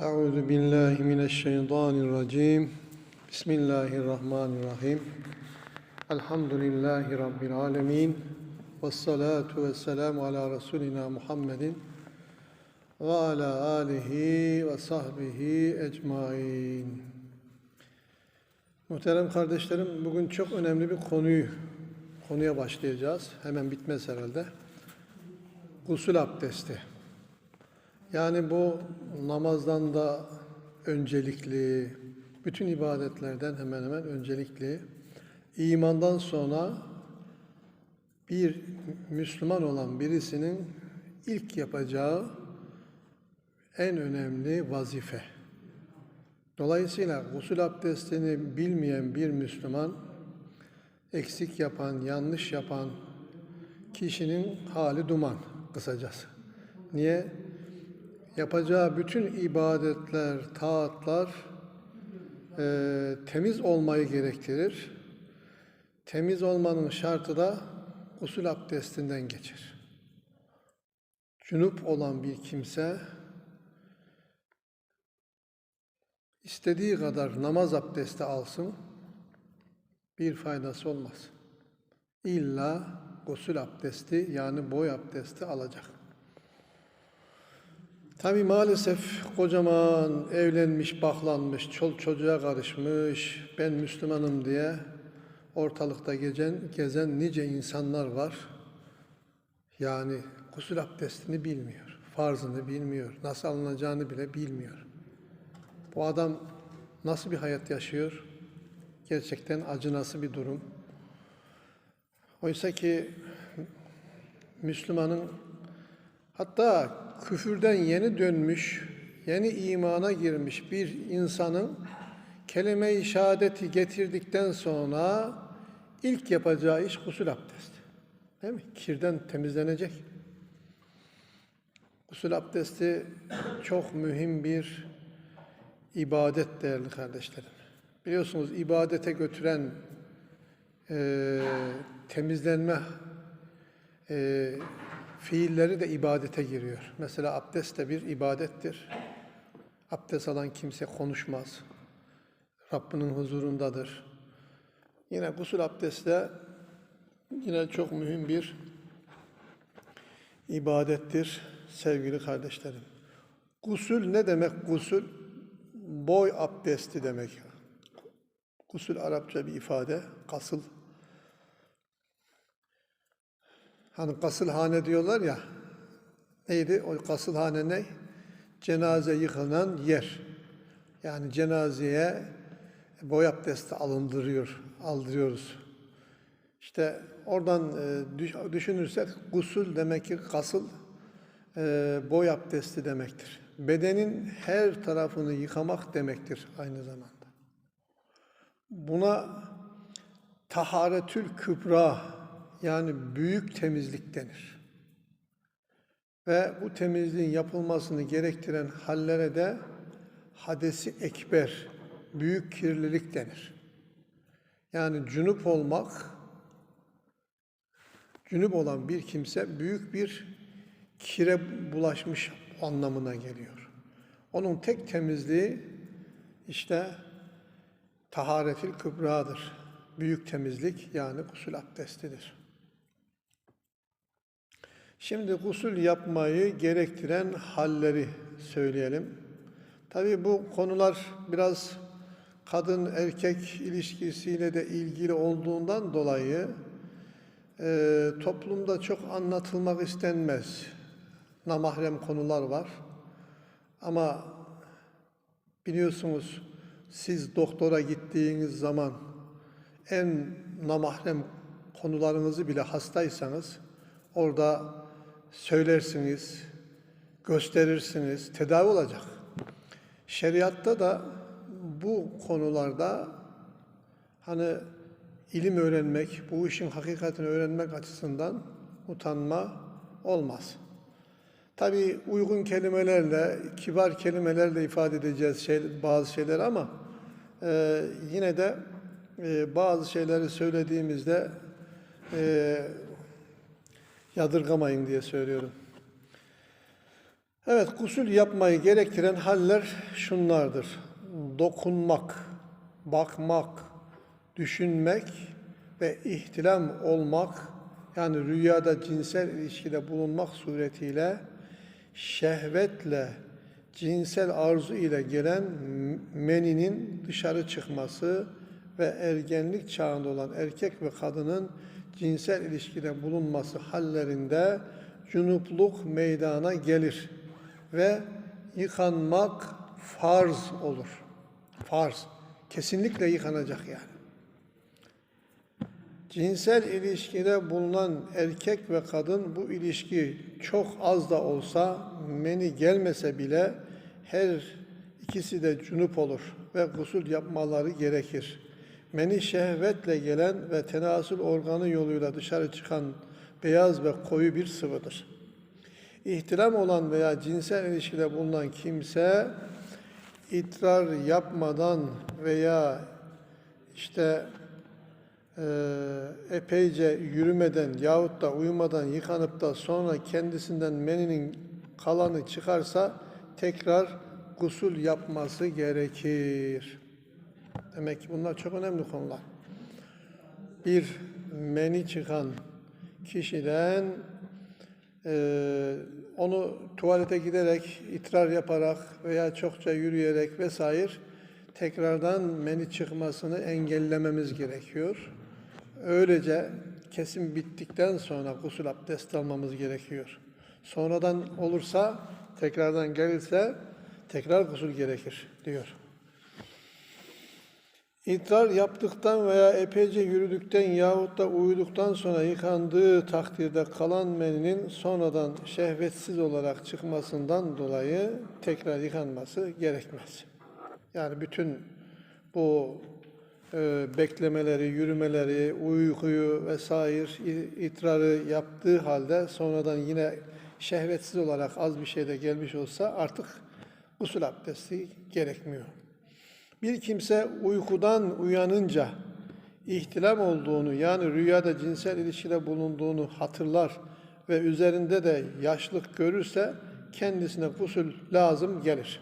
Euzu billahi mineşşeytanirracim. Bismillahirrahmanirrahim. Elhamdülillahi rabbil alamin. Ves salatu vesselamu ala rasulina Muhammedin ve ala alihi ve sahbihi ecmaîn. Muhterem kardeşlerim, bugün çok önemli bir konuyu konuya başlayacağız. Hemen bitmez herhalde. Gusül abdesti. Yani bu namazdan da öncelikli, bütün ibadetlerden hemen hemen öncelikli. İmandan sonra bir Müslüman olan birisinin ilk yapacağı en önemli vazife. Dolayısıyla gusül abdestini bilmeyen bir Müslüman, eksik yapan, yanlış yapan kişinin hali duman kısacası. Niye? Yapacağı bütün ibadetler, taatlar e, temiz olmayı gerektirir. Temiz olmanın şartı da gusül abdestinden geçer. Cünüp olan bir kimse istediği kadar namaz abdesti alsın, bir faydası olmaz. İlla gusül abdesti yani boy abdesti alacak. Tabi maalesef kocaman evlenmiş, baklanmış, çol çocuğa karışmış, ben Müslümanım diye ortalıkta gezen, gezen nice insanlar var. Yani gusül abdestini bilmiyor, farzını bilmiyor, nasıl alınacağını bile bilmiyor. Bu adam nasıl bir hayat yaşıyor? Gerçekten acınası bir durum. Oysa ki Müslümanın hatta küfürden yeni dönmüş, yeni imana girmiş bir insanın kelime-i şehadeti getirdikten sonra ilk yapacağı iş gusül abdesti. Değil mi? Kirden temizlenecek. Gusül abdesti çok mühim bir ibadet değerli kardeşlerim. Biliyorsunuz ibadete götüren e, temizlenme e, fiilleri de ibadete giriyor. Mesela abdest de bir ibadettir. Abdest alan kimse konuşmaz. Rabbinin huzurundadır. Yine gusül abdesti de yine çok mühim bir ibadettir sevgili kardeşlerim. Gusül ne demek gusül? Boy abdesti demek. Gusül Arapça bir ifade, kasıl. Hani kasılhane diyorlar ya, neydi o kasılhane ne? Cenaze yıkanan yer. Yani cenazeye boy abdesti alındırıyor, aldırıyoruz. İşte oradan e, düşünürsek gusül demek ki kasıl e, boy abdesti demektir. Bedenin her tarafını yıkamak demektir aynı zamanda. Buna taharetül kübra yani büyük temizlik denir. Ve bu temizliğin yapılmasını gerektiren hallere de hadesi ekber, büyük kirlilik denir. Yani cünüp olmak, cünüp olan bir kimse büyük bir kire bulaşmış anlamına geliyor. Onun tek temizliği işte taharetil kübradır. Büyük temizlik yani gusül abdestidir. Şimdi gusül yapmayı gerektiren halleri söyleyelim. Tabi bu konular biraz kadın erkek ilişkisiyle de ilgili olduğundan dolayı e, toplumda çok anlatılmak istenmez. Namahrem konular var. Ama biliyorsunuz siz doktora gittiğiniz zaman en namahrem konularınızı bile hastaysanız orada söylersiniz, gösterirsiniz, tedavi olacak. Şeriatta da bu konularda hani ilim öğrenmek, bu işin hakikatini öğrenmek açısından utanma olmaz. Tabi uygun kelimelerle, kibar kelimelerle ifade edeceğiz şey, bazı şeyler ama e, yine de e, bazı şeyleri söylediğimizde e, yadırgamayın diye söylüyorum. Evet, gusül yapmayı gerektiren haller şunlardır. Dokunmak, bakmak, düşünmek ve ihtilam olmak, yani rüyada cinsel ilişkide bulunmak suretiyle şehvetle, cinsel arzu ile gelen meninin dışarı çıkması ve ergenlik çağında olan erkek ve kadının cinsel ilişkide bulunması hallerinde cunupluk meydana gelir ve yıkanmak farz olur. Farz. Kesinlikle yıkanacak yani. Cinsel ilişkide bulunan erkek ve kadın bu ilişki çok az da olsa meni gelmese bile her ikisi de cunup olur ve gusül yapmaları gerekir. Meni şehvetle gelen ve tenasül organı yoluyla dışarı çıkan beyaz ve koyu bir sıvıdır. İhtiram olan veya cinsel ilişkide bulunan kimse idrar yapmadan veya işte eee, epeyce yürümeden yahut da uyumadan yıkanıp da sonra kendisinden meninin kalanı çıkarsa tekrar gusül yapması gerekir. Demek ki bunlar çok önemli konular. Bir meni çıkan kişiden eee, onu tuvalete giderek, itrar yaparak veya çokça yürüyerek vesaire tekrardan meni çıkmasını engellememiz gerekiyor. Öylece kesim bittikten sonra gusül abdesti almamız gerekiyor. Sonradan olursa, tekrardan gelirse tekrar gusül gerekir diyor. İdrar yaptıktan veya epeyce yürüdükten yahut da uyuduktan sonra yıkandığı takdirde kalan meninin sonradan şehvetsiz olarak çıkmasından dolayı tekrar yıkanması gerekmez. Yani bütün bu e, beklemeleri, yürümeleri, uykuyu vesaire idrarı yaptığı halde sonradan yine şehvetsiz olarak az bir şey de gelmiş olsa artık gusül abdesti gerekmiyor. Bir kimse uykudan uyanınca ihtilam olduğunu yani rüyada cinsel ilişkide bulunduğunu hatırlar ve üzerinde de yaşlık görürse kendisine gusül lazım gelir.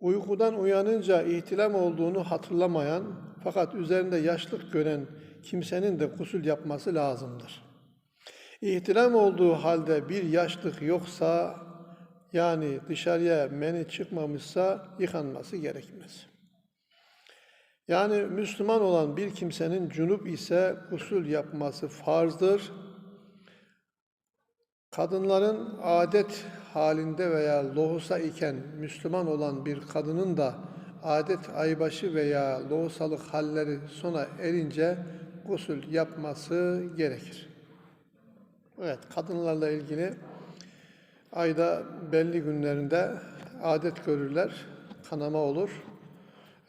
Uykudan uyanınca ihtilam olduğunu hatırlamayan fakat üzerinde yaşlık gören kimsenin de gusül yapması lazımdır. İhtilam olduğu halde bir yaşlık yoksa yani dışarıya meni çıkmamışsa yıkanması gerekmez. Yani Müslüman olan bir kimsenin cunup ise gusül yapması farzdır. Kadınların adet halinde veya lohusa iken Müslüman olan bir kadının da adet aybaşı veya lohusalık halleri sona erince gusül yapması gerekir. Evet, kadınlarla ilgili ayda belli günlerinde adet görürler, kanama olur.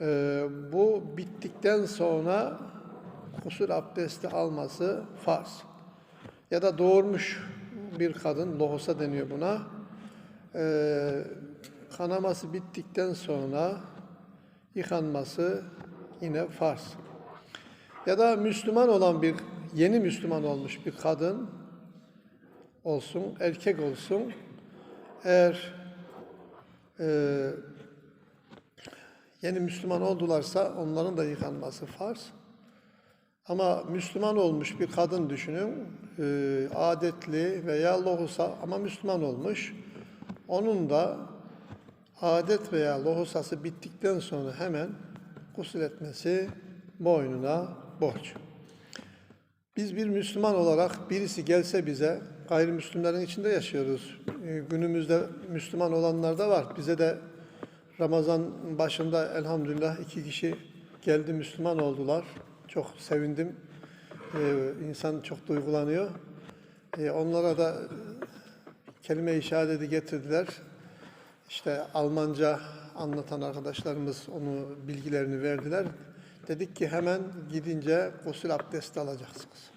Ee, bu bittikten sonra gusül abdesti alması farz. Ya da doğurmuş bir kadın, lohusa deniyor buna. Ee, kanaması bittikten sonra yıkanması yine farz. Ya da Müslüman olan bir, yeni Müslüman olmuş bir kadın olsun, erkek olsun, eğer e, yeni Müslüman oldularsa onların da yıkanması farz. Ama Müslüman olmuş bir kadın düşünün, e, adetli veya lohusa ama Müslüman olmuş. Onun da adet veya lohusası bittikten sonra hemen gusül etmesi boynuna borç. Biz bir Müslüman olarak birisi gelse bize, gayrimüslimlerin içinde yaşıyoruz. Ee, Günümüzde Müslüman olanlar da var. Bize de Ramazan başında elhamdülillah iki kişi geldi Müslüman oldular. Çok sevindim. Ee, insan çok duygulanıyor. Ee, onlara da kelime-i şehadeti getirdiler. İşte Almanca anlatan arkadaşlarımız onu bilgilerini verdiler. Dedik ki hemen gidince gusül abdesti alacaksınız.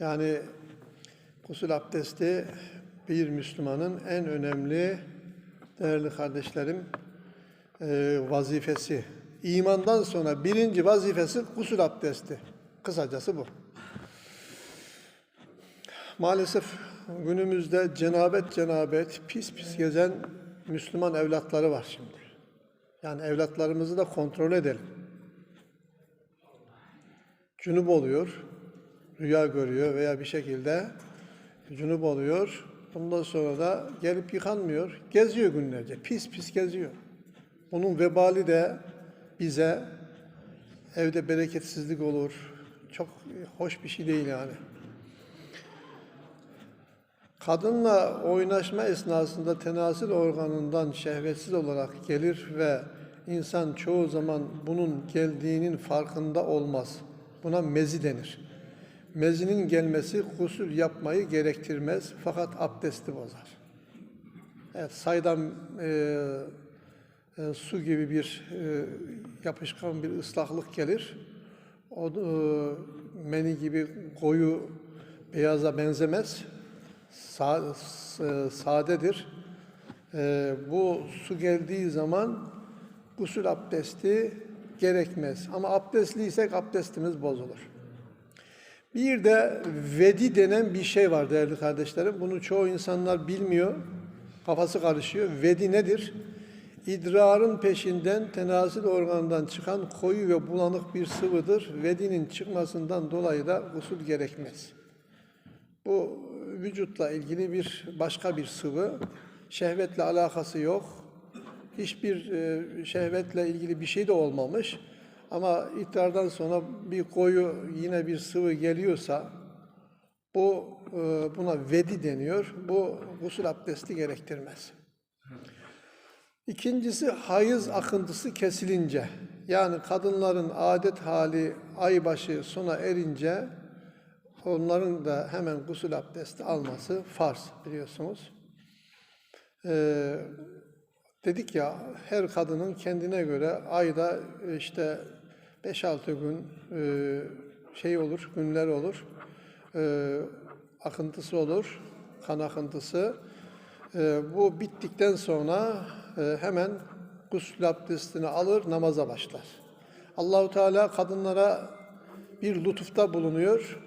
Yani gusül abdesti bir Müslümanın en önemli değerli kardeşlerim e, vazifesi. İmandan sonra birinci vazifesi gusül abdesti. Kısacası bu. Maalesef günümüzde cenabet cenabet pis pis gezen Müslüman evlatları var şimdi. Yani evlatlarımızı da kontrol edelim. Cünüp oluyor, rüya görüyor veya bir şekilde cünüp oluyor. Ondan sonra da gelip yıkanmıyor, geziyor günlerce, pis pis geziyor. Onun vebali de bize evde bereketsizlik olur. Çok hoş bir şey değil yani. Kadınla oynaşma esnasında tenasül organından şehvetsiz olarak gelir ve insan çoğu zaman bunun geldiğinin farkında olmaz. Buna mezi denir. Mezinin gelmesi gusül yapmayı gerektirmez fakat abdesti bozar. Evet, saydam e, e, su gibi bir e, yapışkan bir ıslaklık gelir. O e, meni gibi koyu beyaza benzemez. Sa- s- sadedir. E, bu su geldiği zaman gusül abdesti gerekmez. Ama abdestliysek abdestimiz bozulur. Bir de vedi denen bir şey var değerli kardeşlerim. Bunu çoğu insanlar bilmiyor. Kafası karışıyor. Vedi nedir? İdrarın peşinden tenasül organından çıkan koyu ve bulanık bir sıvıdır. Vedinin çıkmasından dolayı da usul gerekmez. Bu vücutla ilgili bir başka bir sıvı. Şehvetle alakası yok. Hiçbir e, şehvetle ilgili bir şey de olmamış. Ama idrardan sonra bir koyu yine bir sıvı geliyorsa bu e, buna vedi deniyor. Bu gusül abdesti gerektirmez. İkincisi hayız akıntısı kesilince yani kadınların adet hali aybaşı sona erince onların da hemen gusül abdesti alması farz biliyorsunuz. Ee, dedik ya her kadının kendine göre ayda işte 5-6 gün e, şey olur, günler olur. E, akıntısı olur, kan akıntısı. E, bu bittikten sonra e, hemen gusül abdestini alır, namaza başlar. Allahu Teala kadınlara bir lütufta bulunuyor.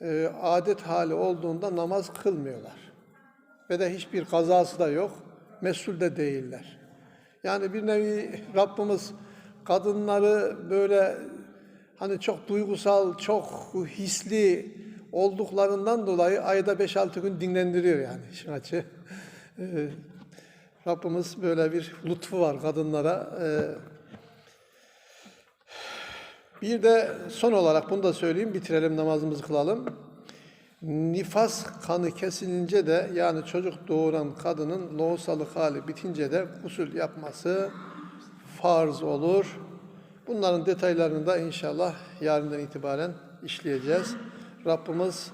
E, adet hali olduğunda namaz kılmıyorlar. Ve de hiçbir kazası da yok. Mesul de değiller. Yani bir nevi Rabbimiz kadınları böyle hani çok duygusal, çok hisli olduklarından dolayı ayda 5-6 gün dinlendiriyor yani işin açığı. Ee, Rabbimiz böyle bir lütfu var kadınlara. Ee, bir de son olarak bunu da söyleyeyim, bitirelim namazımızı kılalım. Nifas kanı kesilince de yani çocuk doğuran kadının loğusalık hali bitince de gusül yapması farz olur. Bunların detaylarını da inşallah yarından itibaren işleyeceğiz. Rabbimiz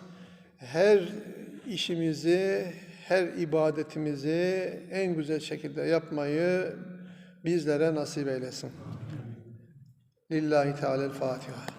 her işimizi, her ibadetimizi en güzel şekilde yapmayı bizlere nasip eylesin. Lillahi Teala'l Fatiha.